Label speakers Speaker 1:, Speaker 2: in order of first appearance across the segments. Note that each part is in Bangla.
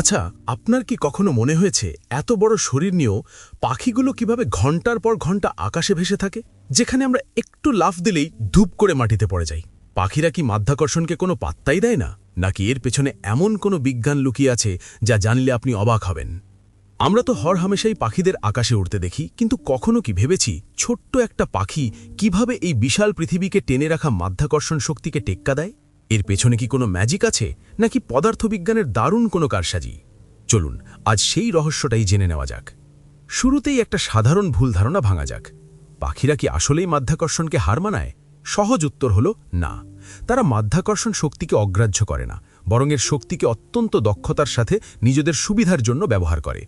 Speaker 1: আচ্ছা আপনার কি কখনো মনে হয়েছে এত বড় শরীর নিয়েও পাখিগুলো কীভাবে ঘণ্টার পর ঘণ্টা আকাশে ভেসে থাকে? যেখানে আমরা একটু লাফ দিলেই ধূপ করে মাটিতে পড়ে যাই। পাখিরা কি মাধ্যাকর্ষণকে কোনো পাত্তাই দেয় না? নাকি এর পেছনে এমন কোনো বিজ্ঞান লুকিয়ে আছে যা জানলে আপনি অবাক হবেন? আমরা তো হর হামেশাই পাখিদের আকাশে উড়তে দেখি, কিন্তু কখনো কি ভেবেছি ছোট্ট একটা পাখি কীভাবে এই বিশাল পৃথিবীকে টেনে রাখা মাধ্যাকর্ষণ শক্তিকে টেক্কা দেয়? এর পেছনে কি কোনো ম্যাজিক আছে? নাকি পদার্থবিজ্ঞানের দারুণ কোনো কারসাজি? চলুন, আজ সেই রহস্যটাই জেনে নেওয়া যাক। শুরুতেই একটা সাধারণ ভুল ধারণা ভাঙা যাক। পাখিরা কি আসলেই মাধ্যাকর্ষণকে হার মানায়? সহজ উত্তর হল না। তারা মাধ্যাকর্ষণ শক্তিকে অগ্রাহ্য করে না, বরং এর শক্তিকে অত্যন্ত দক্ষতার সাথে নিজেদের সুবিধার জন্য ব্যবহার করে।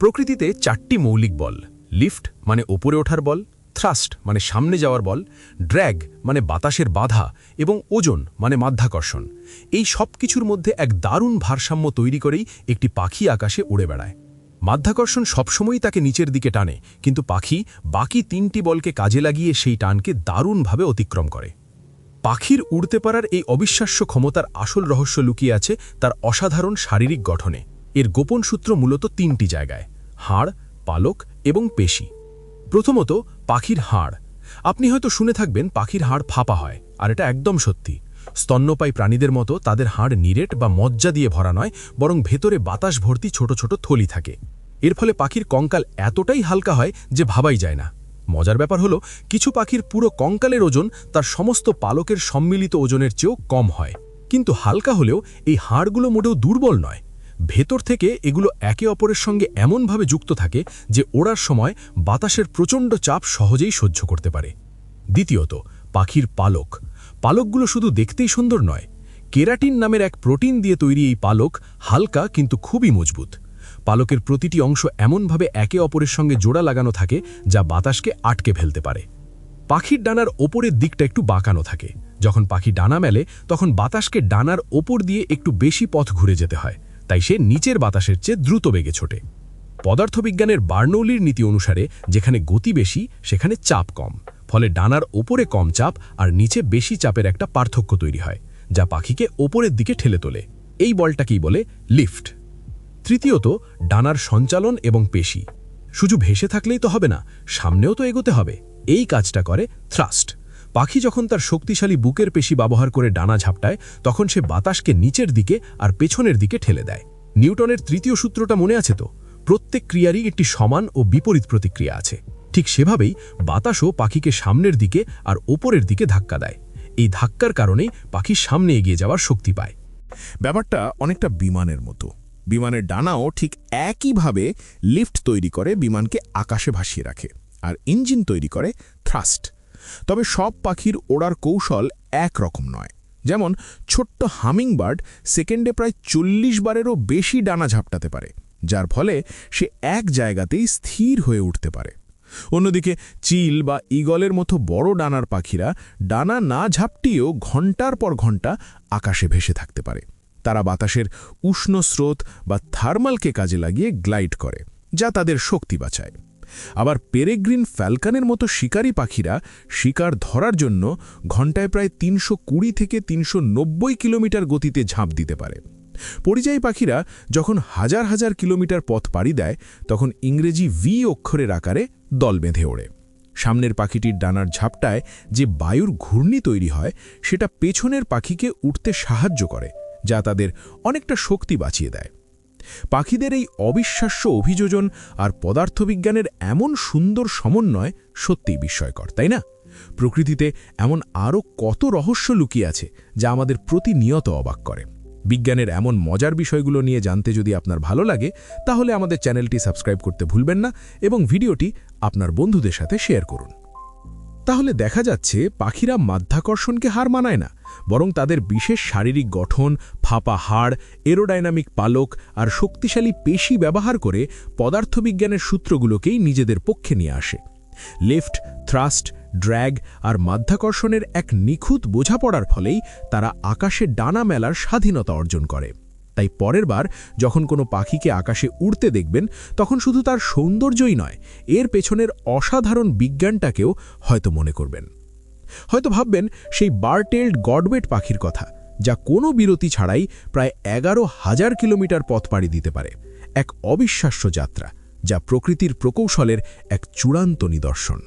Speaker 1: প্রকৃতিতে চারটি মৌলিক বল, লিফট মানে ওপরে ওঠার বল থ্রাস্ট মানে সামনে যাওয়ার বল ড্র্যাগ মানে বাতাসের বাধা এবং ওজন মানে মাধ্যাকর্ষণ। এই সব কিছুর মধ্যে এক দারুণ ভারসাম্য তৈরি করেই একটি পাখি আকাশে উড়ে বেড়ায়। মাধ্যাকর্ষণ সবসময়ই তাকে নিচের দিকে টানে, কিন্তু পাখি বাকি তিনটি বলকে কাজে লাগিয়ে সেই টানকে দারুণভাবে অতিক্রম করে। পাখির উড়তে পারার এই অবিশ্বাস্য ক্ষমতার আসল রহস্য লুকিয়ে আছে তার অসাধারণ শারীরিক গঠনে। এর গোপন সূত্র মূলত তিনটি জায়গায়, হাড়, পালক এবং পেশি। প্রথমত, পাখির হাড়। আপনি হয়তো শুনে থাকবেন, পাখির হাড় ফাঁপা হয়, আর এটা একদম সত্যি। স্তন্যপায়ী প্রাণীদের মতো তাদের হাড় নিরেট বা মজ্জা দিয়ে ভরা নয়, বরং ভেতরে বাতাস ভর্তি ছোট ছোট থলি থাকে। এর ফলে পাখির কঙ্কাল এতটাই হালকা হয় যে ভাবাই যায় না। মজার ব্যাপার হলো, কিছু পাখির পুরো কঙ্কালের ওজন তার সমস্ত পালকের সম্মিলিত ওজনের চেয়েও কম হয়। কিন্তু হালকা হলেও এই হাড়গুলো মোটেও দুর্বল নয়। ভেতর থেকে এগুলো একে অপরের সঙ্গে এমনভাবে যুক্ত থাকে যে ওড়ার সময় বাতাসের প্রচণ্ড চাপ সহজেই সহ্য করতে পারে। দ্বিতীয়ত, পাখির পালক। পালকগুলো শুধু দেখতেই সুন্দর নয়। কেরাটিন নামের এক প্রোটিন দিয়ে তৈরি এই পালক হালকা কিন্তু খুবই মজবুত। পালকের প্রতিটি অংশ এমনভাবে একে অপরের সঙ্গে জোড়া লাগানো থাকে যা বাতাসকে আটকে ফেলতে পারে। পাখির ডানার ওপরের দিকটা একটু বাঁকানো থাকে। যখন পাখি ডানা মেলে, তখন বাতাসকে ডানার ওপর দিয়ে একটু বেশি পথ ঘুরে যেতে হয়। তাই সে নিচের বাতাসের চেয়ে দ্রুত বেগে ছোটে। পদার্থবিজ্ঞানের বার্নৌলির নীতি অনুসারে, যেখানে গতি বেশি, সেখানে চাপ কম। ফলে ডানার ওপরে কম চাপ আর নিচে বেশি চাপের একটা পার্থক্য তৈরি হয়, যা পাখিকে ওপরের দিকে ঠেলে তোলে। এই বলটাকেই বলে লিফট। তৃতীয়ত, ডানার সঞ্চালন এবং পেশি। শুধু ভেসে থাকলেই তো হবে না, সামনেও তো এগোতে হবে। এই কাজটা করে থ্রাস্ট। পাখি যখন তার শক্তিশালী বুকের পেশি ব্যবহার করে ডানা ঝাপটায়, তখন সে বাতাসকে নিচের দিকে আর পেছনের দিকে ঠেলে দেয়। নিউটনের তৃতীয় সূত্রটা মনে আছে তো? প্রত্যেক ক্রিয়ারই একটি সমান ও বিপরীত প্রতিক্রিয়া আছে। ঠিক সেভাবেই বাতাসও পাখিকে সামনের দিকে আর ওপরের দিকে ধাক্কা দেয়। এই ধাক্কার কারণেই পাখি সামনে এগিয়ে যাওয়ার শক্তি পায়।
Speaker 2: ব্যাপারটা অনেকটা বিমানের মতো। বিমানের ডানাও ঠিক একইভাবে লিফট তৈরি করে বিমানকে আকাশে ভাসিয়ে রাখে, আর ইঞ্জিন তৈরি করে থ্রাস্ট। তবে সব পাখির ওড়ার কৌশল এক রকম নয়। যেমন, ছোট্ট হামিংবার্ড সেকেন্ডে প্রায় চল্লিশ বারেরও বেশি ডানা ঝাপটাতে পারে, যার ফলে সে এক জায়গাতেই স্থির হয়ে উঠতে পারে। অন্যদিকে, চিল বা ইগলের মতো বড় ডানার পাখিরা ডানা না ঝাপটিয়েও ঘণ্টার পর ঘণ্টা আকাশে ভেসে থাকতে পারে। তারা বাতাসের উষ্ণ স্রোত বা থার্মালকে কাজে লাগিয়ে গ্লাইড করে, যা তাদের শক্তি বাঁচায়। আবার পেরেগ্রিন ফ্যালকানের মতো শিকারী পাখিরা শিকার ধরার জন্য ঘন্টায় প্রায় তিনশো কুড়ি থেকে তিনশো নব্বই কিলোমিটার গতিতে ঝাঁপ দিতে পারে। পরিযায়ী পাখিরা যখন হাজার হাজার কিলোমিটার পথ পাড়ি দেয়, তখন ইংরেজি ভি অক্ষরের আকারে দল বেঁধে ওড়ে। সামনের পাখিটির ডানার ঝাপটায় যে বায়ুর ঘূর্ণি তৈরি হয়, সেটা পেছনের পাখিকে উঠতে সাহায্য করে, যা তাদের অনেকটা শক্তি বাঁচিয়ে দেয়। পাখিদের এই অবিশ্বাস্য অভিযোজন আর পদার্থবিজ্ঞানের এমন সুন্দর সমন্বয় সত্যিই বিস্ময়কর, তাই না? প্রকৃতিতে এমন আরও কত রহস্য লুকিয়ে আছে যা আমাদের প্রতিনিয়ত অবাক করে। বিজ্ঞানের এমন মজার বিষয়গুলো নিয়ে জানতে যদি আপনার ভালো লাগে, তাহলে আমাদের চ্যানেলটি সাবস্ক্রাইব করতে ভুলবেন না এবং ভিডিওটি আপনার বন্ধুদের সাথে শেয়ার করুন। তাহলে দেখা যাচ্ছে পাখিরা মাধ্যাকর্ষণকে হার মানায় না, বরং তাদের বিশেষ শারীরিক গঠন, ফাঁপা হাড় এরোডাইনামিক পালক আর শক্তিশালী পেশি ব্যবহার করে পদার্থবিজ্ঞানের সূত্রগুলোকেই নিজেদের পক্ষে নিয়ে আসে। লেফট, থ্রাস্ট, ড্র্যাগ আর মাধ্যাকর্ষণের এক নিখুঁত বোঝাপড়ার ফলেই তারা আকাশে ডানা মেলার স্বাধীনতা অর্জন করে। তাই পরের বার যখন কোনো পাখিকে আকাশে উড়তে দেখবেন, তখন শুধু তার সৌন্দর্যই নয়, এর পেছনের অসাধারণ বিজ্ঞানটাকেও হয়তো মনে করবেন। হয়তো ভাববেন সেই বারটেল্ড গডবেট পাখির কথা, যা কোনো বিরতি ছাড়াই প্রায় এগারো হাজার কিলোমিটার পথ পাড়ি দিতে পারে, এক অবিশ্বাস্য যাত্রা, যা প্রকৃতির প্রকৌশলের এক চূড়ান্ত নিদর্শন।